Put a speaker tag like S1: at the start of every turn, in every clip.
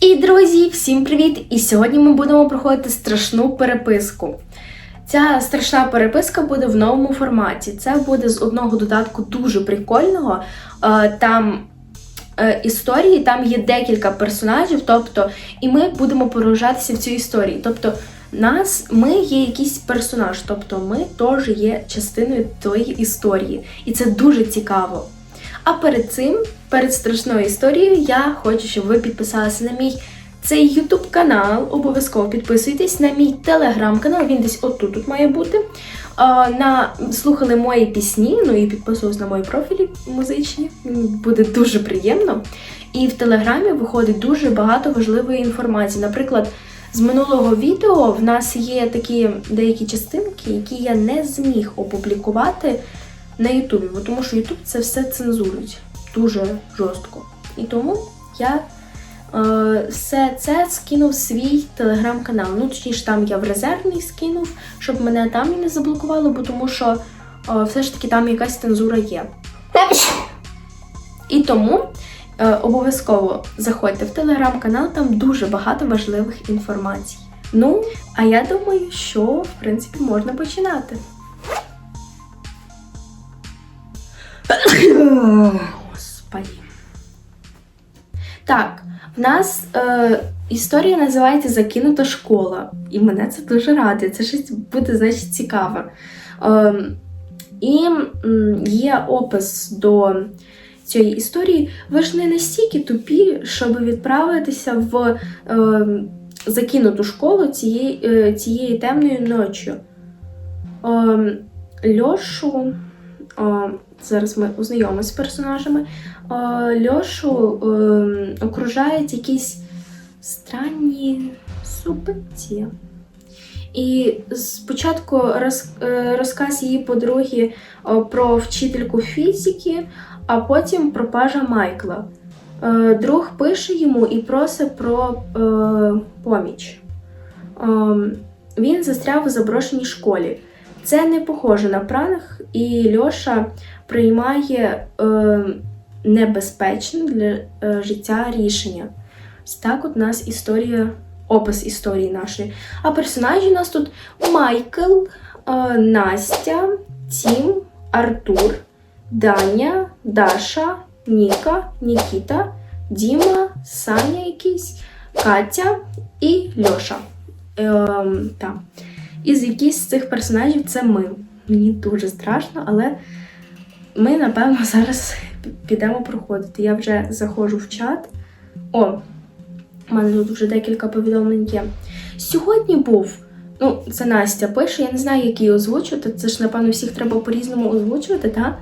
S1: І друзі, всім привіт! І сьогодні ми будемо проходити страшну переписку. Ця страшна переписка буде в новому форматі. Це буде з одного додатку дуже прикольного. Е, Там е, історії, там є декілька персонажів, тобто, і ми будемо погружатися в цю історію. Тобто, нас, ми є якийсь персонаж, тобто ми теж є частиною тої історії. І це дуже цікаво. А перед цим, перед страшною історією, я хочу, щоб ви підписалися на мій цей YouTube канал. Обов'язково підписуйтесь на мій телеграм-канал, він десь отут тут має бути. На слухали мої пісні, ну і підписувались на мої профілі музичні. Буде дуже приємно. І в телеграмі виходить дуже багато важливої інформації. Наприклад, з минулого відео в нас є такі деякі частинки, які я не зміг опублікувати на Ютубі, бо тому що Ютуб це все цензурують дуже жорстко. І тому я е, все це скинув свій телеграм-канал. Ну, точніше, там я в резервний скинув, щоб мене там і не заблокувало, бо тому що е, все ж таки там якась цензура є. І тому е, обов'язково заходьте в телеграм-канал, там дуже багато важливих інформацій. Ну, а я думаю, що в принципі можна починати. Господи. Так, в нас е, історія називається Закинута школа. І мене це дуже радує. Це щось буде, значить, цікаве. Е, і є опис до цієї історії. Ви ж не настільки тупі, щоб відправитися в е, закинуту школу цієї, е, цієї темної ночі. Е, Льошу. е, Зараз ми ознайомимося з персонажами. Льошу е, окружають якісь странні субиці. І спочатку е, розказ її подруги е, про вчительку фізики, а потім про пажа Майкла. Е, Друг пише йому і просить про поміч. Е, Він застряв у заброшеній школі. Це не похоже на пранк, і Льоша приймає е, небезпечне для е, життя рішення. Так от у нас історія, опис історії нашої. А персонажі у нас тут Майкл, е, Настя, Тім, Артур, Даня, Даша, Ніка, Нікіта, Діма, Саня якийсь, Катя і Льоша. Ем, так. Із якісь з цих персонажів це ми. Мені дуже страшно, але ми, напевно, зараз підемо проходити. Я вже заходжу в чат. О, у мене тут вже декілька повідомлень є. Сьогодні був, ну, це Настя пише, я не знаю, як її озвучувати. Це ж, напевно, всіх треба по-різному озвучувати, так?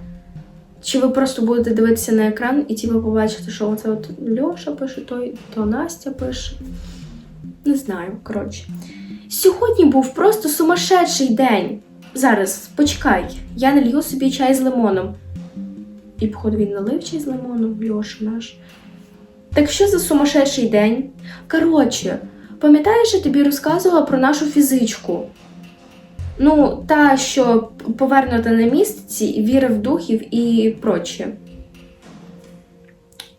S1: Чи ви просто будете дивитися на екран і ті побачите, що оце от Льоша пише, то, то Настя пише. Не знаю, коротше. Сьогодні був просто сумасшедший день. Зараз, почекай, я налью собі чай з лимоном. І, походу, він налив чай з лимоном, Льоша наш. Так що за сумасшедший день? Коротше, пам'ятаєш, я тобі розказувала про нашу фізичку? Ну, та, що повернута на місці, віри в духів і проче.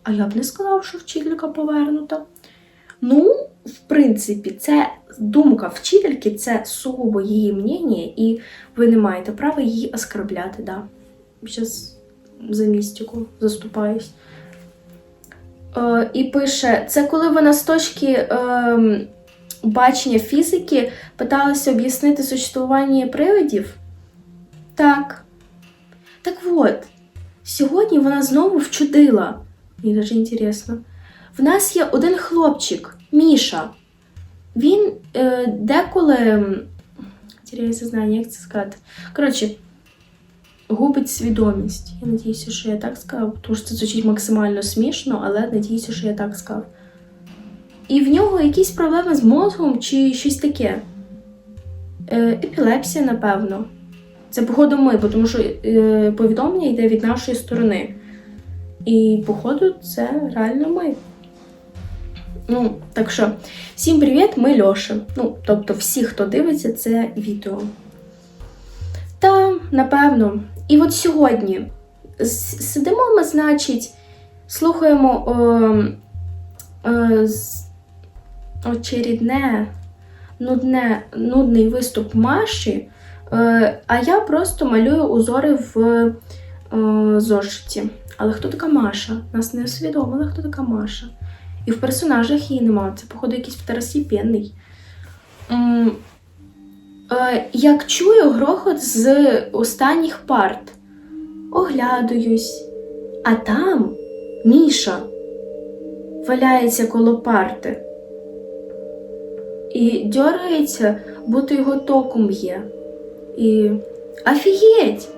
S1: А я б не сказав, що вчителька повернута. Ну, в принципі, це думка вчительки, це сугубо її мнення, і ви не маєте права її оскорбляти. Да. Зараз за містику заступаюсь. Е, і пише: це коли вона з точки е, бачення фізики питалася об'яснити существування привидів? Так. Так от, сьогодні вона знову вчудила. Мені дуже інтересно. В нас є один хлопчик, Міша. Він е, деколи м, теряє сознання, як це сказати. Коротше, губить свідомість. Я надіюся, що я так сказав, тому що це звучить максимально смішно, але надіюся, що я так сказав. І в нього якісь проблеми з мозгом чи щось таке. Е, епілепсія, напевно. Це, походу, ми, тому що е, повідомлення йде від нашої сторони. І, походу, це реально ми. Ну, так що, всім привіт, ми Льоша. Ну, тобто, всі, хто дивиться це відео. Та, напевно, і от сьогодні сидимо ми, значить, слухаємо е, з- очередне, нудне, нудний виступ Маші, е, а я просто малюю узори в е, зошиті. Але хто така Маша? Нас не усвідомили, хто така Маша. І в персонажах її немає. Це, походу, якийсь второстепенний. Е, Як чую грохот з останніх парт, оглядуюсь, а там Міша валяється коло парти і дергається, будто його током б'є. І Офігеть!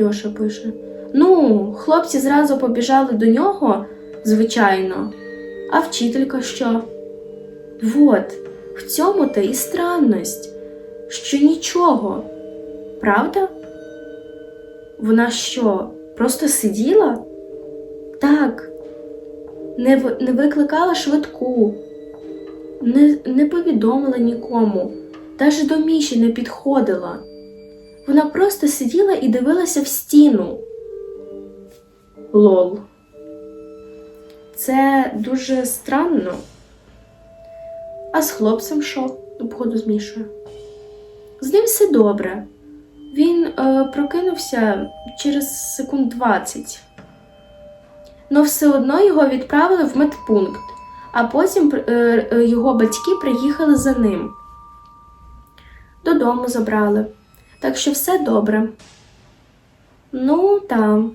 S1: Льоша пише. Ну, хлопці зразу побіжали до нього, звичайно. А вчителька що? Вот, в цьому та і странність, що нічого. Правда? Вона що, просто сиділа? Так, не, в- не викликала швидку, не, не повідомила нікому, навіть до Міші не підходила. Вона просто сиділа і дивилася в стіну. Лол. Це дуже странно. А з хлопцем що? Ну, походу, з З ним все добре. Він е, прокинувся через секунд 20. Но все одно його відправили в медпункт, а потім е, е, його батьки приїхали за ним. Додому забрали. Так що все добре. Ну, там.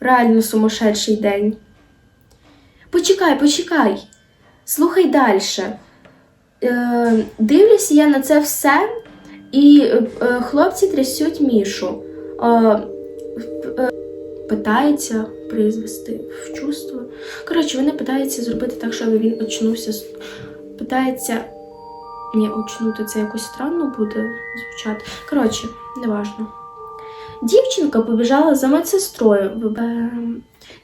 S1: Реально сумасшедший день. Почекай, почекай. Слухай далі. Е, дивлюся я на це все, і е, хлопці трясуть Мішу. Е, е, питаються призвести в чувство. Коротше, вони питаються зробити так, щоб він очнувся. Питається. Ні, очнути це якось странно буде звучати. Коротше, неважно. Дівчинка побіжала за медсестрою.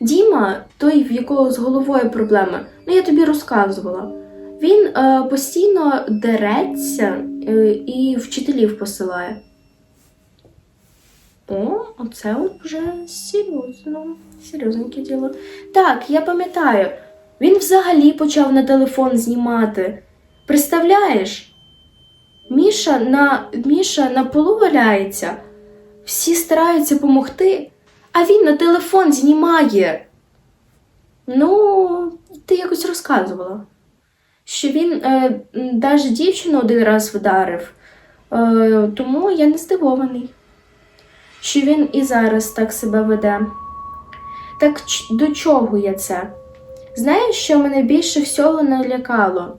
S1: Діма, той, в якого з головою проблеми, ну я тобі розказувала. Він е, постійно дереться е, і вчителів посилає. О, оце вже серйозно, серйозненьке діло. Так, я пам'ятаю, він взагалі почав на телефон знімати. Представляєш? Міша на, Міша на полу валяється, всі стараються допомогти, а він на телефон знімає. Ну, ти якось розказувала, що він е, навіть дівчину один раз вдарив, е, тому я не здивований, що він і зараз так себе веде. Так до чого я це? Знаєш, що мене більше всього налякало?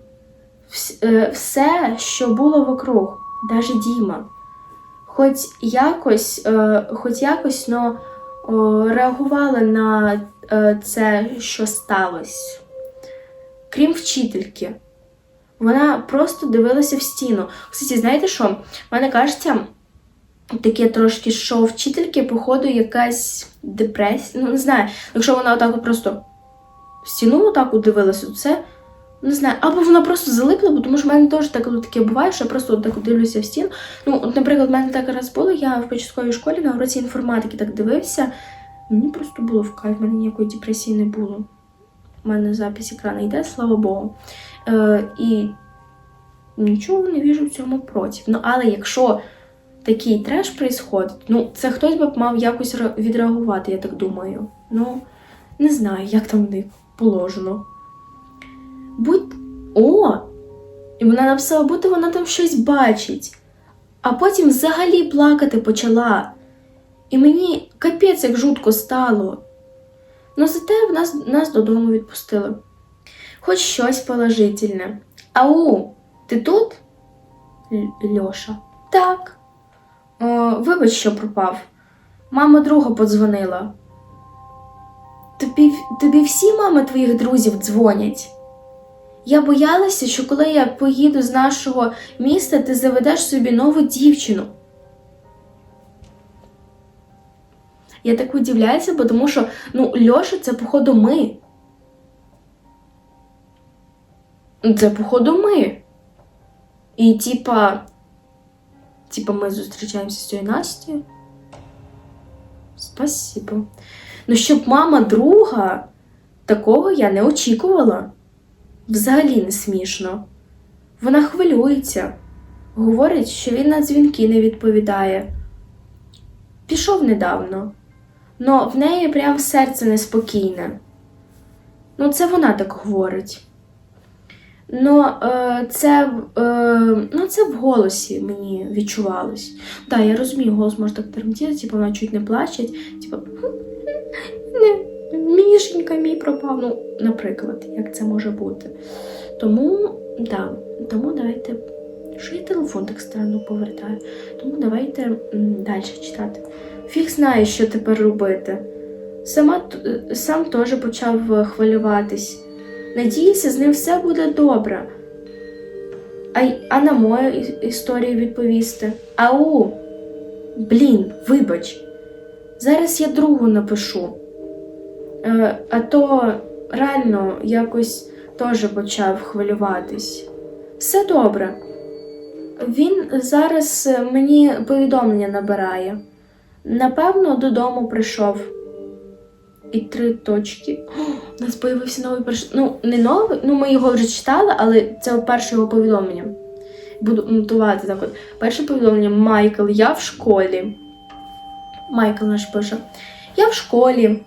S1: Е, Все, що було вокруг, навіть Діма. Хоч якось, е, хоч якось но, о, реагували на е, це, що сталося. Крім вчительки. Вона просто дивилася в стіну. Кстати, знаєте що? В мене кажеться, таке трошки, що вчительки, походу, якась депресія. Ну, не знаю, якщо вона отак просто в стіну отак дивилася, то це. Не знаю, або вона просто залипла, бо тому що в мене теж так, таке буває, що я просто от так дивлюся в стіну. Ну, от, наприклад, в мене так раз було, я в початковій школі на уроці інформатики так дивився. Мені просто було в кайф, в мене ніякої депресії не було. У мене запис екрану йде, слава Богу. Е, і нічого не віжу в цьому проти. Ну, але якщо такий треш происходить, ну, це хтось би мав якось відреагувати, я так думаю. Ну, не знаю, як там в них положено. Будь. О! І вона написала, будто вона там щось бачить. А потім взагалі плакати почала. І мені капець як жутко стало. Ну зате в нас, нас додому відпустили. Хоч щось положительне. Ау, ти тут? Льоша. Так. О, вибач, що пропав. Мама друга подзвонила. Тобі, тобі всі мами твоїх друзів дзвонять. Я боялася, що коли я поїду з нашого міста, ти заведеш собі нову дівчину. Я так удивляюся, бо тому що ну, Льоша це, походу, ми. Це, походу, ми. І типа. Типа, ми зустрічаємося з цією Настю. Спасибо. Ну, щоб мама друга, такого я не очікувала. Взагалі не смішно. Вона хвилюється, говорить, що він на дзвінки не відповідає. Пішов недавно, но в неї прям серце неспокійне. Ну, це вона так говорить. Ну, це, е, ну, це в голосі мені відчувалось. Так, да, я розумію, голос може так тремтіти, типу вона чуть не плаче, типу, мішенька мій пропав. Ну, наприклад, як це може бути. Тому, да, тому давайте. Що я телефон так странно повертаю? Тому давайте далі читати. Фіг знає, що тепер робити. Сама, е, сам теж почав хвилюватись. Надіюся, з ним все буде добре. А, а на мою історію відповісти. Ау! Блін, вибач. Зараз я другу напишу. Е, а то реально якось теж почав хвилюватись. Все добре. Він зараз е, мені повідомлення набирає. Напевно, додому прийшов. І три точки. О, у нас появився новий перш... Ну, не новий, ну ми його вже читали, але це перше його повідомлення. Буду нотувати так от. Перше повідомлення Майкл, я в школі. Майкл наш пише. Я в школі.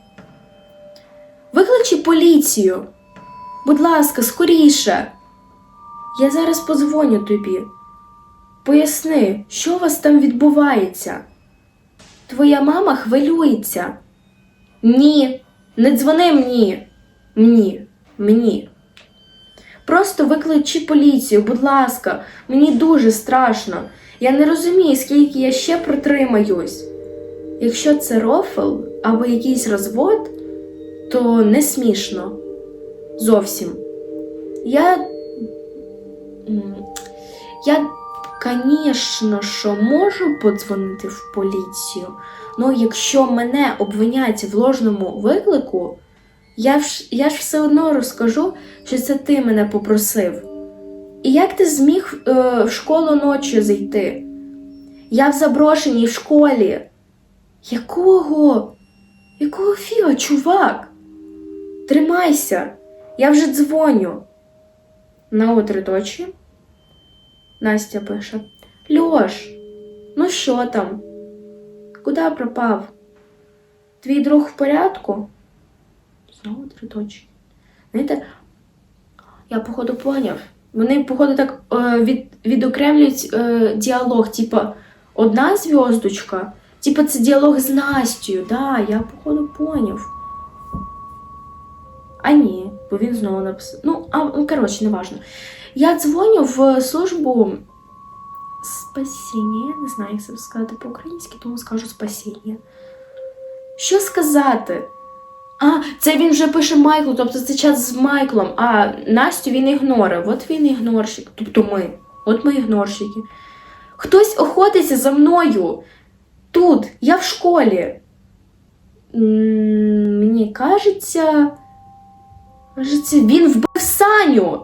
S1: Викличі поліцію. Будь ласка, скоріше. Я зараз подзвоню тобі. Поясни, що у вас там відбувається? Твоя мама хвилюється. Ні, не дзвони мені. Мені, мені. Просто викличі поліцію, будь ласка, мені дуже страшно. Я не розумію, скільки я ще протримаюсь. Якщо це рофл або якийсь розвод, то не смішно. Зовсім. Я. Я, звісно, що можу подзвонити в поліцію. Ну, якщо мене обвинять в ложному виклику, я ж, я ж все одно розкажу, що це ти мене попросив. І як ти зміг е, в школу ночі зайти? Я в заброшеній в школі. Якого? Якого фіга, чувак? Тримайся, я вже дзвоню. На отриточі. Настя пише: Льош, ну що там? Куди пропав? Твій друг в порядку? Знову три точки. Знаєте, я походу поняв. Вони, походу, так е, від, відокремлюють е, діалог, типа одна зв'язочка, типа це діалог з Настю. Да, я походу поняв. А ні, бо він знову написав. Ну, а ну, коротше, неважно. Я дзвоню в службу спасіння. Я не знаю, як це сказати по-українськи, тому скажу спасіння. Що сказати? А, це він вже пише Майклу, тобто це чат з Майклом, а Настю він ігнорить. От він ігнорщик. Тобто ми. От ми ігнорщики. Хтось охотиться за мною. Тут, я в школі. Мені кажеться, він вбив Саню.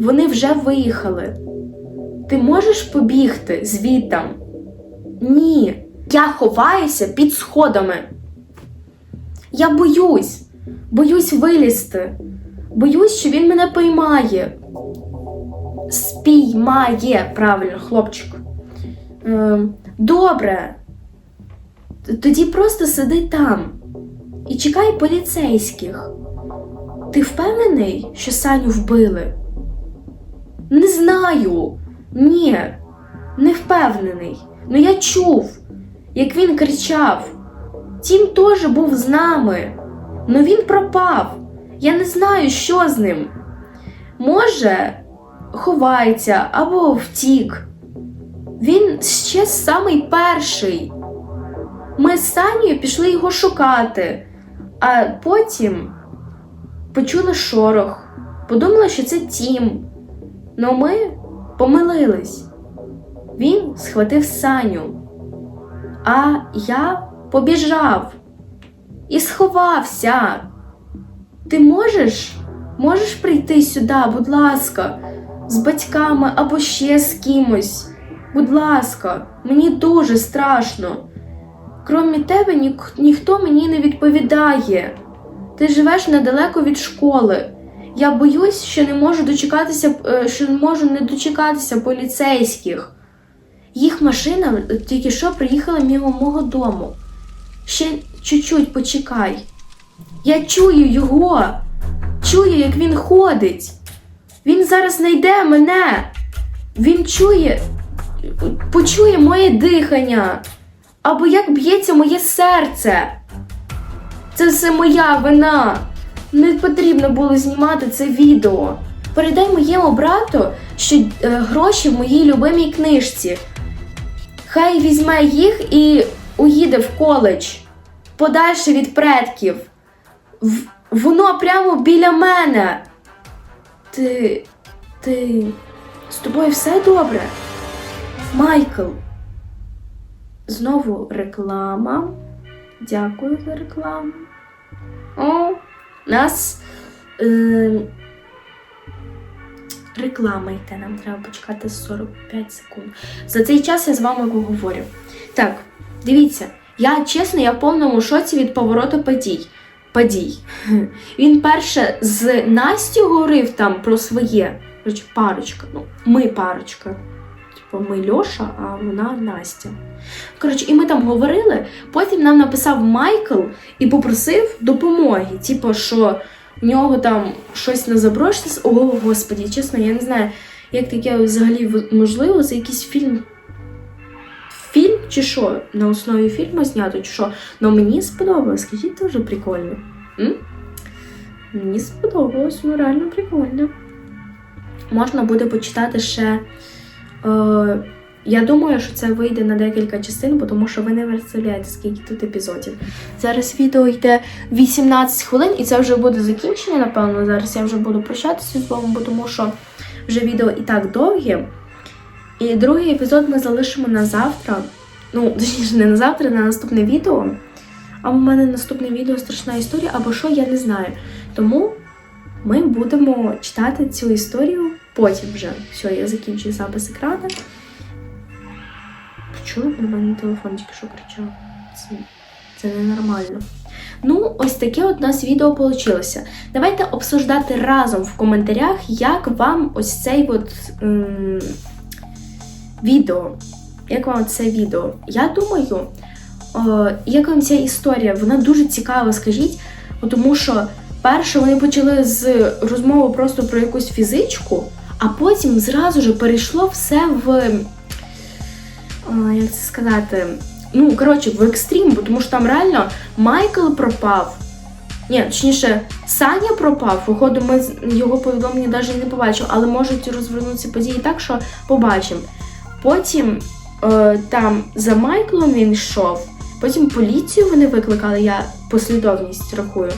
S1: Вони вже виїхали. Ти можеш побігти звідтам? Ні. Я ховаюся під сходами. Я боюсь, боюсь вилізти. Боюсь, що він мене поймає. Спіймає, правильно, хлопчик. Ем, добре. Тоді просто сиди там і чекай поліцейських. Ти впевнений, що Саню вбили? Не знаю. Ні, не впевнений. Ну я чув, як він кричав. Тім теж був з нами. Ну він пропав. Я не знаю, що з ним. Може, ховається або втік. Він ще самий перший. Ми з Санєю пішли його шукати, а потім почули шорох. Подумали, що це Тім. Ну ми помилились. Він схватив Саню, а я побіжав і сховався. Ти можеш? Можеш прийти сюди, будь ласка, з батьками або ще з кимось. Будь ласка, мені дуже страшно. Крім тебе, нік- ніхто мені не відповідає. Ти живеш недалеко від школи. Я боюсь, що не можу дочекатися, е, що не можу не дочекатися поліцейських. Їх машина тільки що приїхала мимо мого дому. Ще чуть-чуть почекай. Я чую його. Чую, як він ходить. Він зараз знайде мене. Він чує, почує моє дихання. Або як б'ється моє серце. Це все моя вина. Не потрібно було знімати це відео. Передай моєму брату, що е, гроші в моїй любимій книжці. Хай візьме їх і уїде в коледж подальше від предків. В- воно прямо біля мене. Ти. Ти. З тобою все добре? Майкл. Знову реклама. Дякую за рекламу. О, нас е, реклама йде. Нам треба почекати 45 секунд. За цей час я з вами поговорю. Так, дивіться, я чесно, я в повному шоці від повороту подій. Подій. Він перше з Настю говорив там про своє. Коротше, парочка. Ну, ми парочка. Типу, ми Льоша, а вона Настя. Коротше, і ми там говорили. Потім нам написав Майкл і попросив допомоги. Типу, що в нього там щось на заброшці. О, господі, чесно, я не знаю, як таке взагалі можливо, це якийсь фільм. Фільм чи що? На основі фільму знято, чи що? Ну мені сподобалось, скажіть, дуже прикольно. М? Мені сподобалось, ну реально прикольно. Можна буде почитати ще. Е, я думаю, що це вийде на декілька частин, тому що ви не представляєте, скільки тут епізодів. Зараз відео йде 18 хвилин, і це вже буде закінчення, напевно. Зараз я вже буду прощатися з вами, тому що вже відео і так довге. І другий епізод ми залишимо на завтра. Ну, точніше, не на завтра, на наступне відео. А в мене наступне відео страшна історія, або що, я не знаю. Тому ми будемо читати цю історію потім вже. Все, я закінчую запис екрану. Чули на мене телефон тільки що кричав? Це, це ненормально. Ну, ось таке от у нас відео вийшло. Давайте обсуждати разом в коментарях, як вам ось цей от м- відео. Як вам це відео? Я думаю, о, як вам ця історія? Вона дуже цікава, скажіть, тому що перше вони почали з розмови просто про якусь фізичку, а потім зразу ж перейшло все в. Як це сказати? Ну, коротше, в екстрім, бо тому що там реально Майкл пропав. Ні, точніше, Саня пропав. Походу, ми його повідомлення навіть не побачимо, але можуть розвернутися події так, що побачимо. Потім е, там за Майклом він йшов, потім поліцію вони викликали, я послідовність рахую.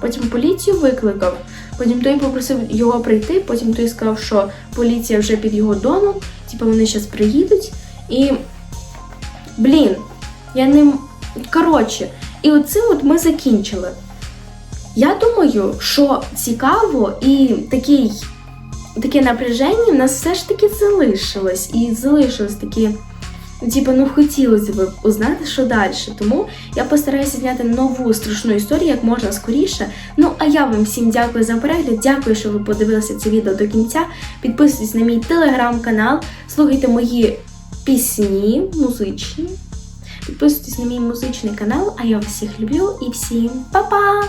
S1: Потім поліцію викликав, потім той попросив його прийти, потім той сказав, що поліція вже під його домом, типу вони зараз приїдуть. І. Блін, я не. Коротше, і оцим от ми закінчили. Я думаю, що цікаво і такий, таке напряження в нас все ж таки залишилось. І залишилось такі. Типу, ну хотілося б узнати, що далі. Тому я постараюся зняти нову страшну історію як можна скоріше. Ну а я вам всім дякую за перегляд. Дякую, що ви подивилися це відео до кінця. Підписуйтесь на мій телеграм-канал, слухайте мої пісні музичні. Підписуйтесь на мій музичний канал, а я всіх люблю і всім па-па!